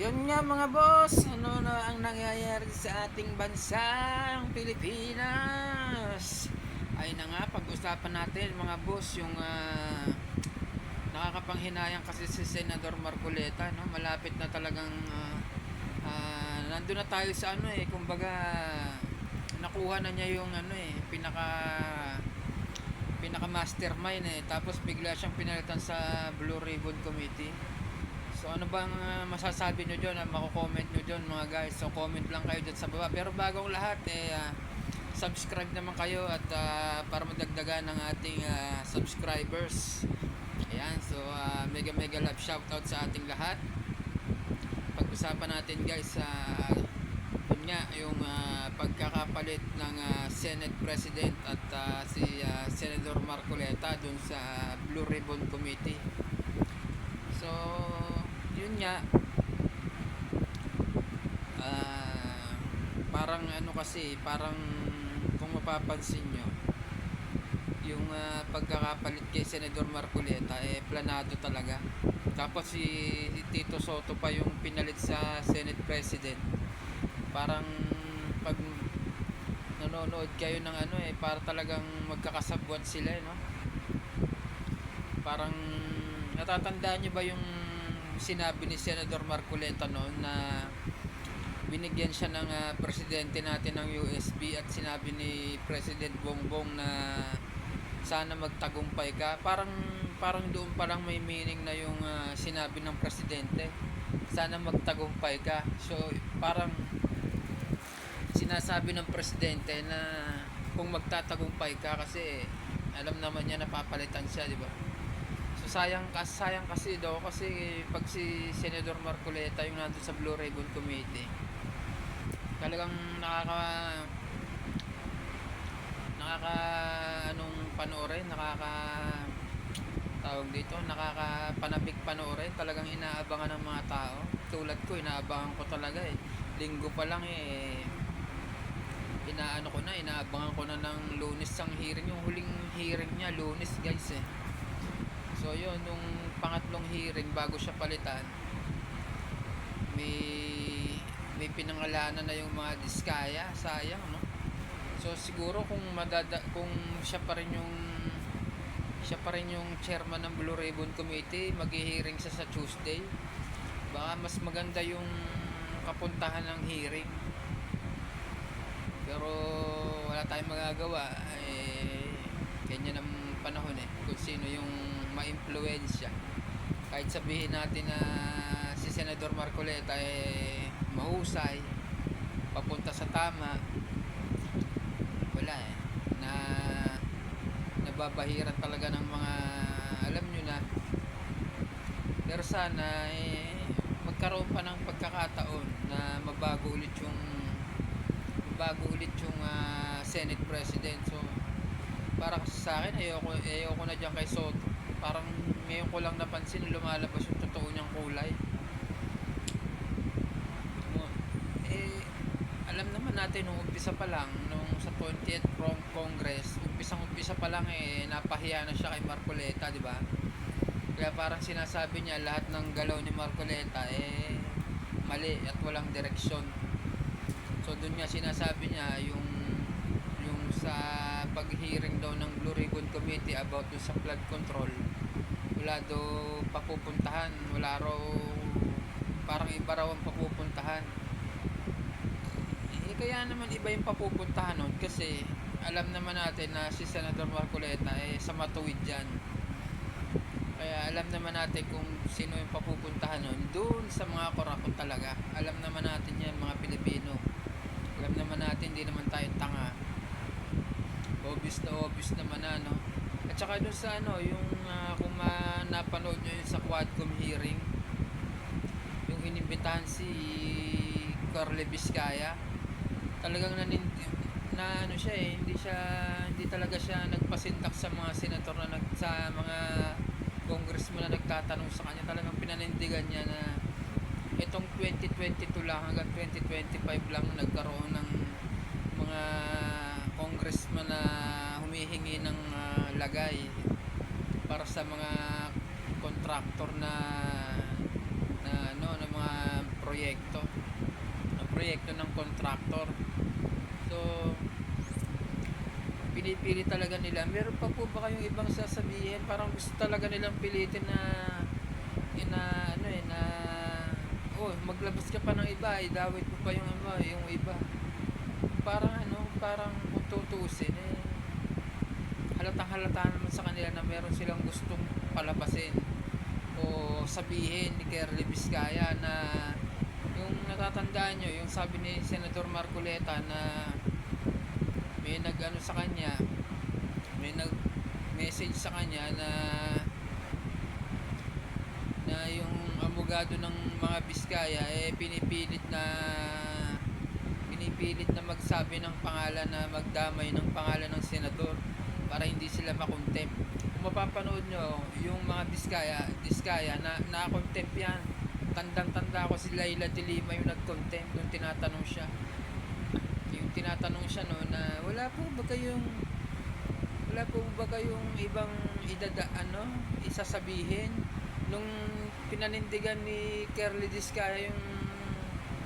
Yun nga mga boss, ano na ang nangyayari sa ating bansang Pilipinas? Ay na nga, pag-usapan natin mga boss, yung ah, nakakapanghinayang kasi si Senador Marcoleta, no? malapit na talagang ah, ah, nandun na tayo sa ano eh, kumbaga nakuha na niya yung ano eh, pinaka pinaka mastermind eh tapos bigla siyang pinalitan sa Blue Ribbon Committee So ano bang uh, masasabi nyo dyan? Uh, mako-comment nyo dyan mga guys. So comment lang kayo dyan sa baba. Pero bagong lahat eh uh, subscribe naman kayo at uh, para madagdagan ng ating uh, subscribers. Ayan, so uh, mega mega love shoutout sa ating lahat. Pag-usapan natin guys sa uh, yun nga yung uh, pagkakapalit ng uh, Senate President at uh, si uh, Senator Marcoleta dun sa Blue Ribbon Committee. So, yun nga. Ah, parang ano kasi parang kung mapapansin nyo yung ah, pagkakapalit kay Senador Marcoleta eh planado talaga. Tapos si, si Tito Soto pa yung pinalit sa Senate President. Parang pag nanonood kayo ng ano eh para talagang magkakasabwat sila eh, no? Parang natatandaan nyo ba yung sinabi ni Senador Marcoleta noon na binigyan siya ng ah, presidente natin ng USB at sinabi ni President Bongbong na sana magtagumpay ka. Parang parang doon pa lang may meaning na yung ah, sinabi ng presidente. Sana magtagumpay ka. So parang sinasabi ng presidente na kung magtatagumpay ka kasi alam naman niya napapalitan siya, di ba? Sayang kasi sayang kasi daw kasi pag si Senador Marcoleta yung nandun sa Blue Ribbon Committee talagang nakaka nakaka anong panoorin nakaka tawag dito nakakapanabik panoorin talagang inaabangan ng mga tao. Tulad ko inaabangan ko talaga eh. Linggo pa lang eh inaano ko na inaabangan ko na ng lunes ang hearing yung huling hearing niya lunes guys eh So yun, nung pangatlong hearing bago siya palitan, may may pinangalanan na yung mga diskaya, sayang no. So siguro kung madada kung siya pa rin yung siya pa rin yung chairman ng Blue Ribbon Committee, maghi-hearing siya sa Tuesday. Baka mas maganda yung kapuntahan ng hearing. Pero wala tayong magagawa. Eh, ganyan ang panahon eh. Kung sino yung ma-impluensya kahit sabihin natin na si Senador Marcoleta eh mahusay papunta sa tama wala eh. Na nababahiran talaga ng mga alam nyo na. Pero sana eh magkaroon pa ng pagkakataon na mabago ulit yung mabago ulit yung uh, Senate President. So para sa akin ayoko, ayoko na dyan kay Soto parang ngayon ko lang napansin lumalabas yung totoo niyang kulay. Eh alam naman natin nung umpisa pa lang nung sa 20th Cong Congress umpisang umpisa pa lang eh napahiya na siya kay Marcoleta di ba? Kaya parang sinasabi niya lahat ng galaw ni Marcoleta eh mali at walang direksyon. So dun niya sinasabi niya yung yung sa pag-hearing daw ng Blue Ribbon Committee about dun sa flood control wala daw papupuntahan. Wala raw parang iba raw ang papupuntahan. Eh kaya naman iba yung papupuntahan nun kasi alam naman natin na si Senator Marcoleta eh sa matuwid dyan. Kaya alam naman natin kung sino yung papupuntahan nun. Doon sa mga korakot talaga. Alam naman natin yan mga Pilipino. Alam naman natin hindi naman tayo tanga. Obvious na obvious naman na no at saka dun sa ano yung uh, kung ma, napanood nyo yun sa Quadcom hearing yung inimbitahan si Carle Vizcaya talagang nanin, na ano siya eh hindi siya hindi talaga siya nagpasintak sa mga senator na nag, sa mga congressman na nagtatanong sa kanya. Talagang pinanindigan niya na itong 2022 lang hanggang 2025 lang nagkaroon ng mga congressman na humihingi ng uh, lagay para sa mga contractor na na ano ng mga proyekto. Ang proyekto ng contractor. So, pinipili talaga nila. Meron pa po ba kayong ibang sasabihin? Parang gusto talaga nilang pilitin na na ano eh na oh maglabas ka pa ng iba idawit mo pa yung ano yung iba parang ano parang tutusin eh halatang halata naman sa kanila na meron silang gustong palabasin o sabihin ni Kerly Vizcaya na yung natatandaan nyo yung sabi ni Senador Marcoleta na may nag ano sa kanya may nag message sa kanya na na yung abogado ng mga Biskaya eh pinipilit na pinipilit na magsabi ng pangalan na magdamay ng pangalan ng senador para hindi sila makontempt. Kung mapapanood nyo, yung mga Biskaya, Biskaya na na-contempt yan. Tandang-tanda ko si Laila de Lima yung nag-contempt nung tinatanong siya. Yung tinatanong siya no na wala po ba kayong wala po ba kayong ibang idada ano isasabihin nung pinanindigan ni Kerly Diskaya yung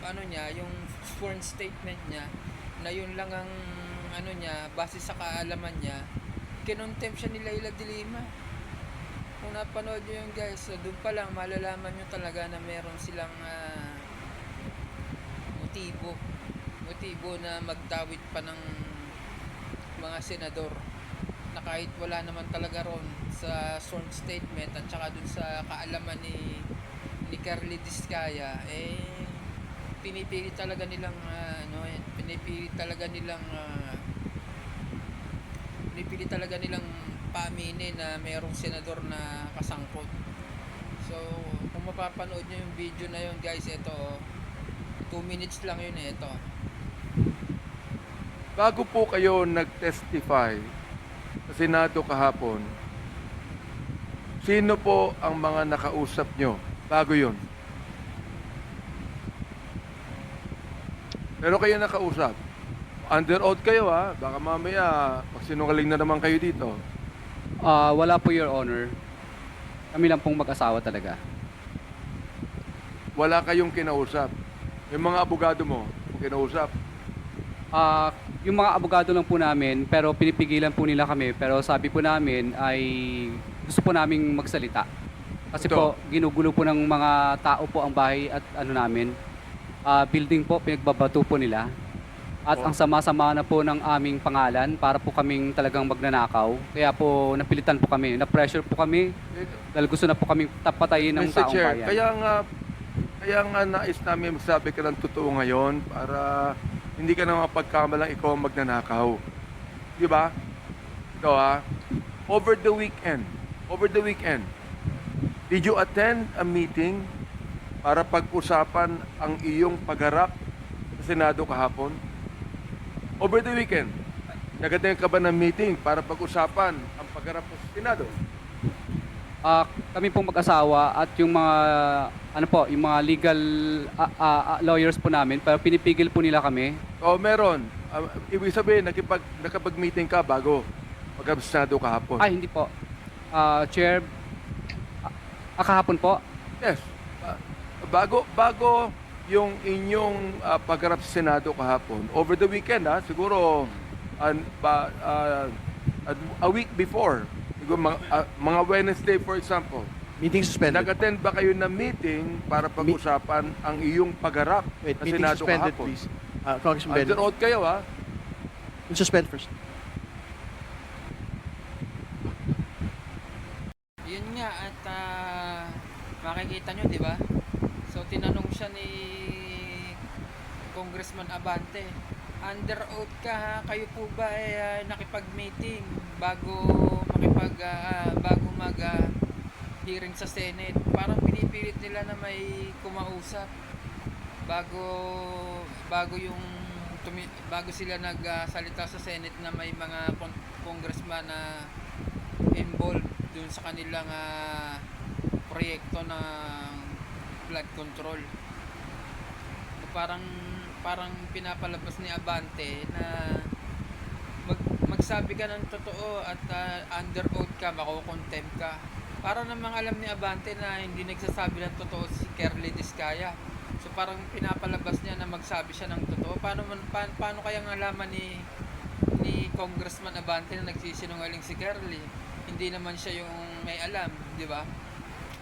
ano niya, yung sworn statement niya na yun lang ang ano niya, base sa kaalaman niya, kinontempt siya ni Laila de Lima. Kung napanood nyo yun guys, so doon pa lang malalaman nyo talaga na meron silang ah, motibo. Motibo na magdawit pa ng mga senador na kahit wala naman talaga ron sa sworn statement at saka dun sa kaalaman ni ni Carly Diskaya eh pinipili talaga nilang ah, ano eh, pinipili talaga nilang ah, pinipili talaga nilang paaminin na merong senador na kasangkot so kung mapapanood nyo yung video na yun guys ito 2 minutes lang yun eh ito Bago po kayo nag-testify sa Senado kahapon, sino po ang mga nakausap nyo bago yon? Pero kayo nakausap. Under oath kayo ha. Baka mamaya magsinungaling na naman kayo dito. Ah, wala po, Your Honor. Kami lang pong mag-asawa talaga. Wala kayong kinausap. Yung mga abogado mo, kinausap. Ah, yung mga abogado lang po namin, pero pinipigilan po nila kami. Pero sabi po namin ay gusto po naming magsalita. Kasi Ito. po, ginugulo po ng mga tao po ang bahay at ano namin. Ah, building po, pinagbabato po nila. At ang sama-sama na po ng aming pangalan para po kaming talagang magnanakaw. Kaya po napilitan po kami, na-pressure po kami dahil gusto na po kaming tapatayin ng Mr. taong Chair, bayan. kaya nga, kaya nga nais namin magsabi ka ng totoo ngayon para hindi ka na mapagkamalang ikaw ang magnanakaw. Di ba? Ito ha, over the weekend, over the weekend, did you attend a meeting para pag-usapan ang iyong pagharap sa Senado kahapon? Over the weekend, nag-attend ka ba ng meeting para pag-usapan ang pagharap sa Senado? Ah, kami pong mag-asawa at yung mga ano po, yung mga legal ah, ah, ah, lawyers po namin, pero pinipigil po nila kami. O meron. Ah, ibig sabihin, nakipag, nakapag-meeting ka bago mag-absenado kahapon. Ay, hindi po. Ah, chair, ah, ah, kahapon po. Yes. Ah, bago, bago yung inyong ah, pagharap sa Senado kahapon, over the weekend, ha, siguro an, ba, ah, a week before, siguro mga, ah, mga Wednesday, for example, Meeting suspended. nag-attend ba kayo ng meeting para pag-usapan ang iyong pagharap Wait, sa meeting Senado suspended, kahapon? please. Uh, Congressman Under Bennett. oath kayo, ha? Suspend first. Yun nga at ah, makikita nyo, di ba? Tinanong siya ni Congressman Abante, under oath ka ha, kayo po ba ay ah, nakipag-meeting bago makipag ah, bago mag ah, hearing sa Senate? Parang pinipilit nila na may kumausap bago bago yung tumi, bago sila nagsalita sa Senate na may mga kon- congressman na involved dun sa kanilang ah, proyekto ng flood control. So, parang parang pinapalabas ni Abante na mag, magsabi ka ng totoo at ah, under oath ka, makukontempt ka. Para namang alam ni Abante na hindi nagsasabi ng totoo si Kerly Diskaya. So parang pinapalabas niya na magsabi siya ng totoo. Paano man pa, paano kaya nalaman ni ni Congressman Abante na nagsisinungaling si Carly? Hindi naman siya yung may alam, di ba?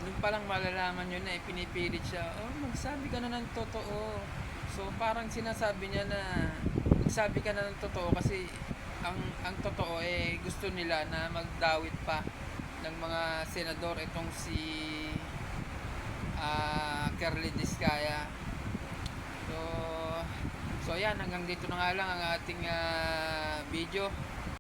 Nung palang malalaman yun na eh, pinipilit siya, oh, magsabi ka na ng totoo. So parang sinasabi niya na magsabi ka na ng totoo kasi ang ang totoo eh gusto nila na magdawit pa ng mga senador itong si ah Kerly Diskaya. So so yan hanggang dito na nga lang ang ating ah, video.